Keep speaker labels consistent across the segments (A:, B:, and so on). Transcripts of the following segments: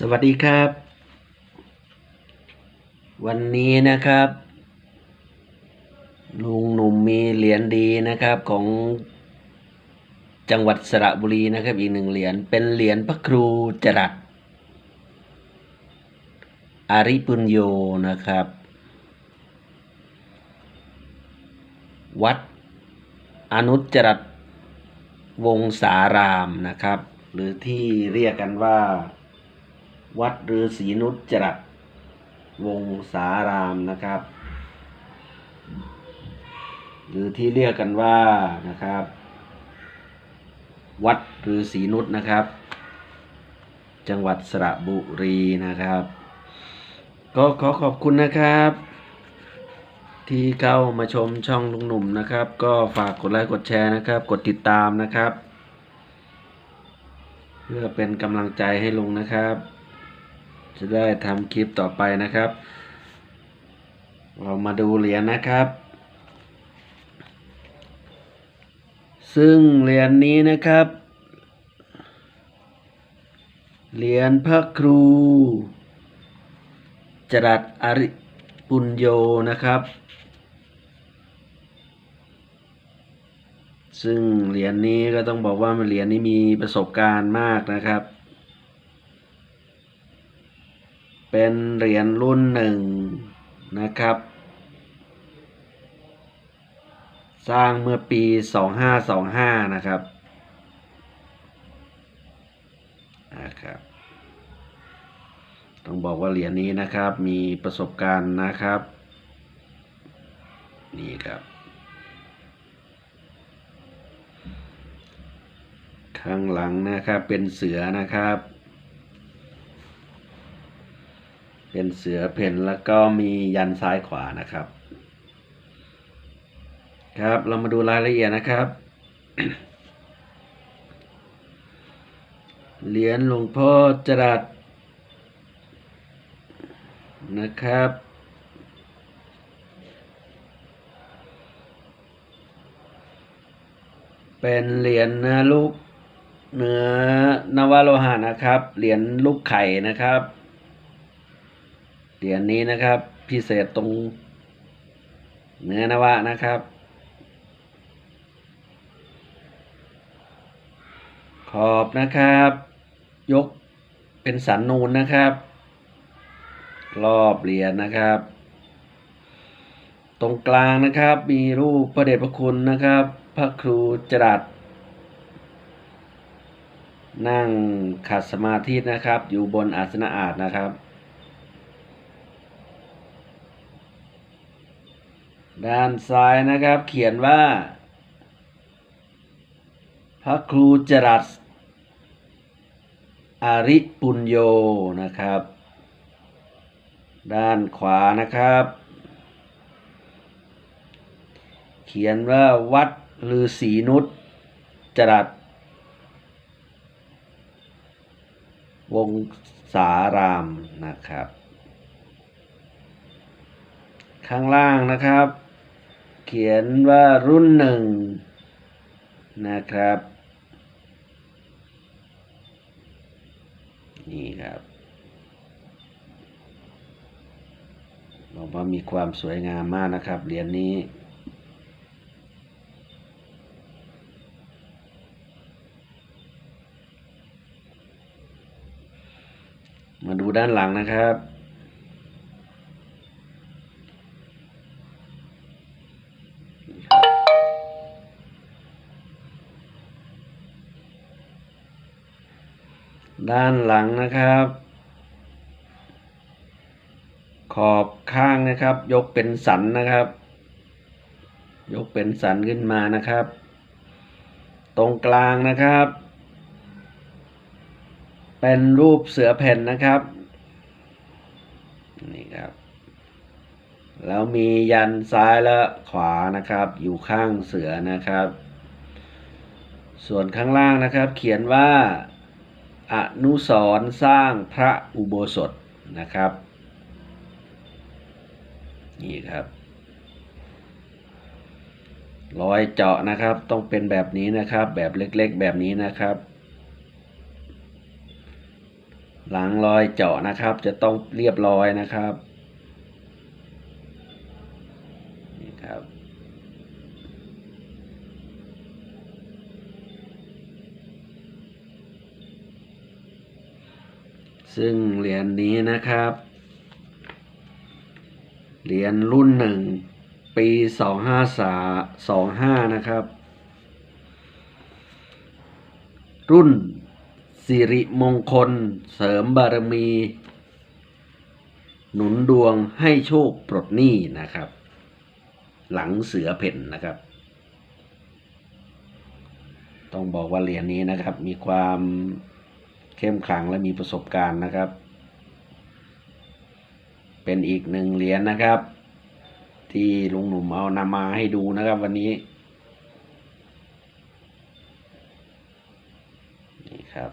A: สวัสดีครับ วันนี้นะครับ ลุงหนุ่มมีเหรียญดีนะครับของจังหวัดสระบุรีนะครับอีกหนึ่งเหรียญเป็นเหรียญพระครูจรัสอาริปุญโยนะครับ วัดอนุจรัตวงศารามนะครับ หรือที่เรียกกันว่า วัดฤาษีนุจรัตวงศารามนะครับ หรือที่เรียกกันว่านะครับ วัดฤาษีนุชนะครับ จังหวัดสระบุรีนะครับ ก็ขอขอบคุณนะครับ ที่เข้ามาชมช่องลุงหนุ่มนะครับ ก็ฝากกดไลค์กดแชร์นะครับ กดติดตามนะครับ เพื่อเป็นกำลังใจให้ลุงนะครับ จะได้ทำคลิปต่อไปนะครับ เรามาดูเหรียญนะครับ ซึ่งเหรียญนี้นะครับ เหรียญพระครู จรัสอริปุญโยนะครับ ซึ่งเหรียญนี้ก็ต้องบอกว่าเหรียญนี้มีประสบการณ์มากนะครับ เป็นเหรียญรุ่นหนึ่งนะครับ สร้างเมื่อปี 2525 นะครับนะครับต้องบอกว่าเหรียญนี้นะครับมีประสบการณ์นะครับ นี่ครับ ข้างหลังนะครับเป็นเสือนะครับ เป็นเสือเพ่นแล้วก็มียันซ้ายขวานะครับ ครับเรามาดูรายละเอียดนะครับเหรียญหลวงพ่อจรัสนะครับ เป็นเหรียญเนื้อลูกเนื้อนวโลหะนะครับ เหรียญลูกไข่นะครับ เหรียญนี้นะครับ พิเศษตรงเนื้อนวะนะครับ ขอบนะครับ ยกเป็นสันนูนนะครับ รอบเหรียญนะครับ ตรงกลางนะครับมีรูปพระเดชพระคุณนะครับ พระครูจรัสนั่งขัดสมาธินะครับ อยู่บนอาสนะอาจนะครับ ด้านซ้ายนะครับ เขียนว่า พระครูจรัสอาริปุญโยนะครับ ด้านขวานะครับ เขียนว่าวัดฤาษีนุชจรัสวงสารามนะครับ ข้างล่างนะครับ เขียนว่ารุ่นหนึ่งนะครับ นี่ครับบอกว่ามีความสวยงามมากนะครับเหรียญนี้มาดูด้านหลังนะครับ ด้านหลังนะครับ ขอบข้างนะครับ ยกเป็นสันนะครับ ยกเป็นสันขึ้นมานะครับ ตรงกลางนะครับ เป็นรูปเสือแผ่นนะครับนี่ครับ แล้วมียันซ้ายและขวานะครับ อยู่ข้างเสือนะครับ ส่วนข้างล่างนะครับ เขียนว่า อนุสรสร้างพระอุโบสถนะครับ นี่ครับรอยเจาะนะครับ ต้องเป็นแบบนี้นะครับ แบบเล็กๆ แบบนี้นะครับ หลังรอยเจาะนะครับ จะต้องเรียบร้อยนะครับนี่ครับ ซึ่งเหรียญนี้นะครับ เหรียญรุ่นหนึ่งปีสองห้าสาสองห้านะครับ รุ่นสิริมงคล เสริมบารมี หนุนดวงให้โชคปลดหนี้นะครับ หลังเสือเพ่นนะครับ ต้องบอกว่าเหรียญนี้นะครับมีความ เข้มขลังและมีประสบการณ์นะครับ เป็นอีกหนึ่งเหรียญนะครับ ที่ลุงหนุ่มเอานำมาให้ดูนะครับวันนี้นี่ครับ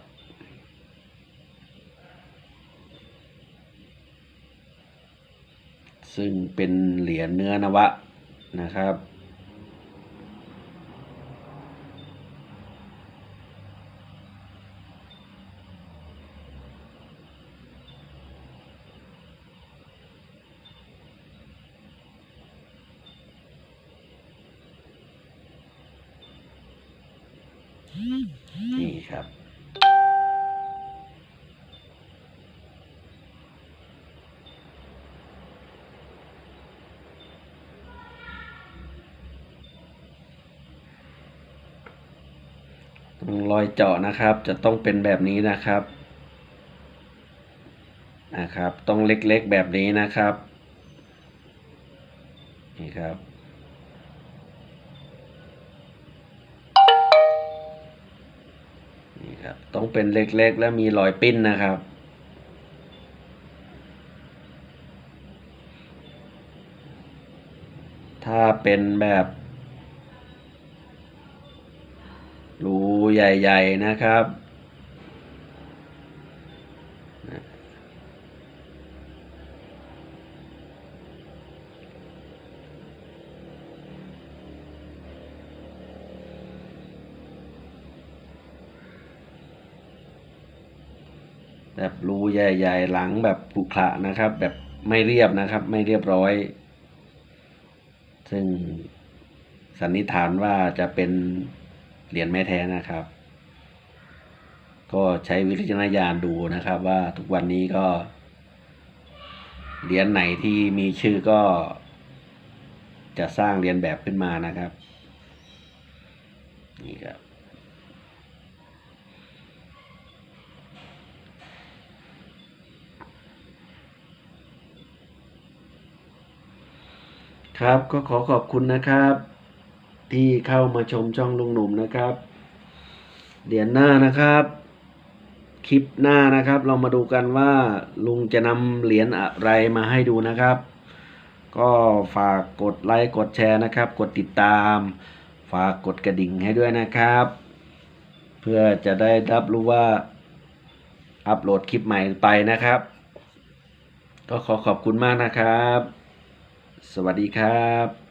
A: ซึ่งเป็นเหรียญเนื้อนวะนะครับ นี่ครับ รอยเจาะนะครับ จะต้องเป็นแบบนี้นะครับ นะครับ ต้องเล็กๆแบบนี้นะครับ นี่ครับ ครับต้องเป็นเล็กๆ และมีรอยปิ้นนะครับ ถ้าเป็นแบบรูใหญ่ ๆ นะครับ แบบรูใหญ่ๆหลังแบบผุขระนะครับ แบบไม่เรียบนะครับ ไม่เรียบร้อย ซึ่งสันนิษฐานว่าจะเป็นเหรียญแม่แท้นะครับ ก็ใช้วิจารณญาณดูนะครับ ว่าทุกวันนี้ก็เหรียญไหนที่มีชื่อก็ จะสร้างเรียนแบบขึ้นมานะครับ นี่ครับ ครับก็ขอขอบคุณนะครับ ที่เข้ามาชมช่องลุงหนุ่มนะครับ เดี๋ยวหน้านะครับ คลิปหน้านะครับ เรามาดูกันว่าลุงจะนำเหรียญอะไรมาให้ดูนะครับ ก็ฝากกดไลค์กดแชร์นะครับ กดติดตาม ฝากกดกระดิ่งให้ด้วยนะครับ เพื่อจะได้รับรู้ว่าอัปโหลดคลิปใหม่ไปนะครับ ก็ขอขอบคุณมากนะครับ สวัสดีครับ